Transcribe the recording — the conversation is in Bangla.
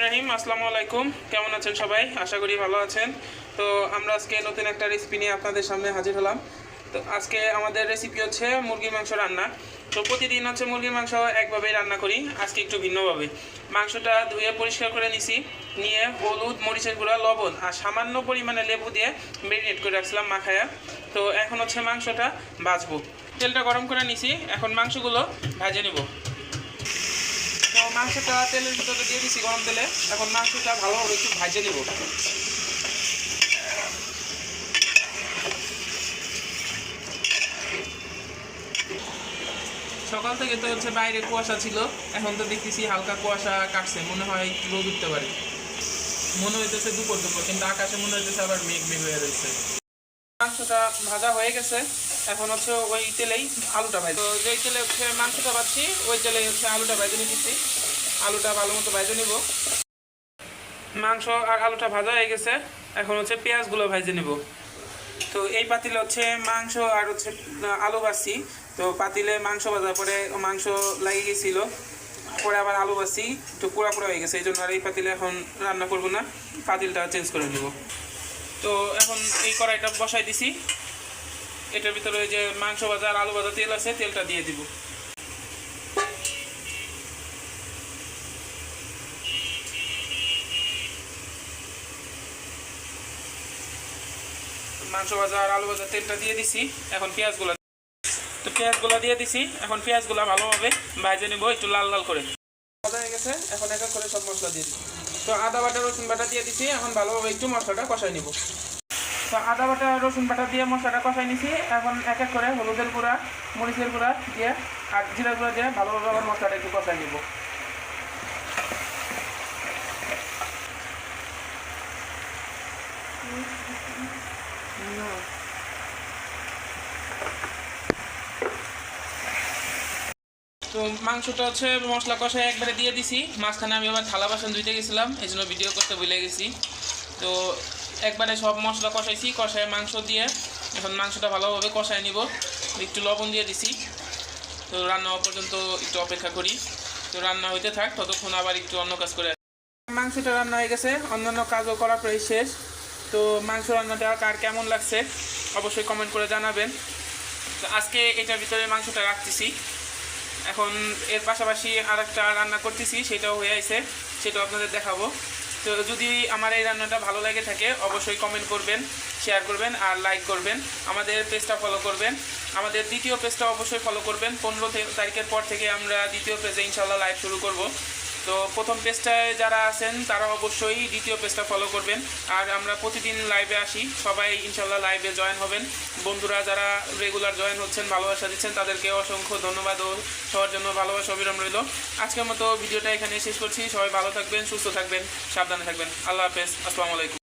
রাহিম, আসসালামু আলাইকুম। কেমন আছেন সবাই? আশা করি ভালো আছেন। তো আমরা আজকে নতুন একটা রেসিপি নিয়ে আপনাদের সামনে হাজির হলাম। তো আজকে আমাদের রেসিপি হচ্ছে মুরগির মাংস রান্না। তো প্রতিদিন হচ্ছে মুরগির মাংস একভাবেই রান্না করি, আজকে একটু ভিন্নভাবে। মাংসটা ধুয়ে পরিষ্কার করে নিছি, নিয়ে হলুদ, মরিচের গুঁড়া, লবণ আর সামান্য পরিমাণে লেবু দিয়ে মেরিনেট করে রাখছিলাম মাখায়া। তো এখন হচ্ছে মাংসটা ভাজবো। তেলটা গরম করে নিছি, এখন মাংসগুলো ভাজে নিব। মাংসটা তেলের ভিতরে দিয়ে দিছি গরম তেলে। এখন মাংসটা ভালোভাবে একটু ভাজে নিব। সকাল থেকে তো হচ্ছে বাইরে কুয়াশা ছিল। এখন তো দেখতেছি হালকা কুয়াশা কাটছে। মনে হয় একটু রোদ উঠতে পারে। মনে হইতেছে দুপুর দুপুর, কিন্তু আকাশে মনে হইতেছে আবার মেঘ মেঘ হয়ে রয়েছে মাংসটা ভাজা হয়ে গেছে। এখন হচ্ছে ওই তেলেই আলুটা ভাজি তো যেই তেলে হচ্ছে মাংসটা ভাজছি, ওই তেলে হচ্ছে আলুটা ভাজে নিতেছি। আলুটা ভালো মতো ভাজে নিব। মাংস আর আলুটা ভাজা হয়ে গেছে। এখন হচ্ছে পেঁয়াজগুলো ভাজে নিব। তো এই পাতিলে হচ্ছে মাংস আর হচ্ছে আলু ভাজছি। তো পাতিলে মাংস ভাজার পরে মাংস লাগিয়ে গেছিল। পরে আবার আলু ভাজছি। একটু পোড়া পোড়া হয়ে গেছে। এই জন্য আর এই পাতিলে এখন রান্না করব না। পাতিলটা চেঞ্জ করে নেব। তো এখন এই কড়াইটা বসাই দিছি। এটার ভিতরে ওই যে মাংস ভাজা আর আলু ভাজা তেল আছে, তেলটা দিয়ে দিব। মাংস ভাজা আর আলু ভাজা তেলটা দিয়ে দিছি, এখন পেঁয়াজগুলো তো পেঁয়াজগুলো দিয়ে দিছি, এখন পেঁয়াজগুলো ভালোভাবে ভাজে নেব, একটু লাল লাল করে। ভাজা হয়ে গেছে, এখন এক করে সব মশলা দিয়ে দিচ্ছি তো আদা বাটা রসুন বাটা দিয়ে দিছি, এখন ভালোভাবে একটু মশলাটা কষাই নিব। তো আদা বাটা, রসুন বাটা দিয়ে মশলাটা কষাই নিছি। এখন এক এক করে হলুদের গুঁড়া, মরিচের গুঁড়া দিয়ে আর জিরা গুঁড়া দিয়ে ভালোভাবে আবার মশলাটা একটু কষাই নিব। তো মাংসটা হচ্ছে মশলা কষায় একবারে দিয়ে দিছি। মাঝখানে আমি আবার থালা বাসন ধুইতে গেছিলাম, এই জন্য ভিডিও করতে ভুলে গেছি। তো একবারে সব মশলা কষাইছি, কষায় মাংস দিয়ে। এখন মাংসটা ভালোভাবে কষায় নিব। একটু লবণ দিয়ে দিছি। তো রান্না পর্যন্ত একটু অপেক্ষা করি। তো রান্না হইতে থাক, ততক্ষণ আবার একটু অন্য কাজ করে। মাংসটা রান্না হয়ে গেছে, অন্যান্য কাজও করা প্রায় শেষ। তো মাংস রান্নাটা কার কেমন লাগছে, অবশ্যই কমেন্ট করে জানাবেন। তো আজকে এটার ভিতরে মাংসটা রাখতেছি। এখন এর পাশাপাশি আর একটা রান্না করতেছি, সেটাও হয়ে আছে সেটাও আপনাদের দেখাবো। তো যদি আমার এই রান্নাটা ভালো লাগে থাকে, অবশ্যই কমেন্ট করবেন শেয়ার করবেন আর লাইক করবেন। আমাদের পেজটা ফলো করবেন। আমাদের দ্বিতীয় পেজটা অবশ্যই ফলো করবেন। পনেরো তারিখের পর থেকে আমরা দ্বিতীয় পেজে ইনশাল্লাহ লাইভ শুরু করব। তো প্রথম পেজটায় যারা আছেন, তারা অবশ্যই দ্বিতীয় পেজটা ফলো করবেন। আর আমরা প্রতিদিন লাইভে আসি। সবাই ইনশাল্লাহ লাইভে জয়েন হবেন। বন্ধুরা যারা রেগুলার জয়েন হচ্ছেন, ভালোবাসা দিচ্ছেন, তাদেরকে অসংখ্য ধন্যবাদ ও সবার জন্য ভালোবাসা অবিরাম রইল। আজকের মতো ভিডিওটা এখানে শেষ করছি। সবাই ভালো থাকবেন, সুস্থ থাকবেন, সাবধানে থাকবেন। আল্লাহ হাফেজ। আসসালামু আলাইকুম।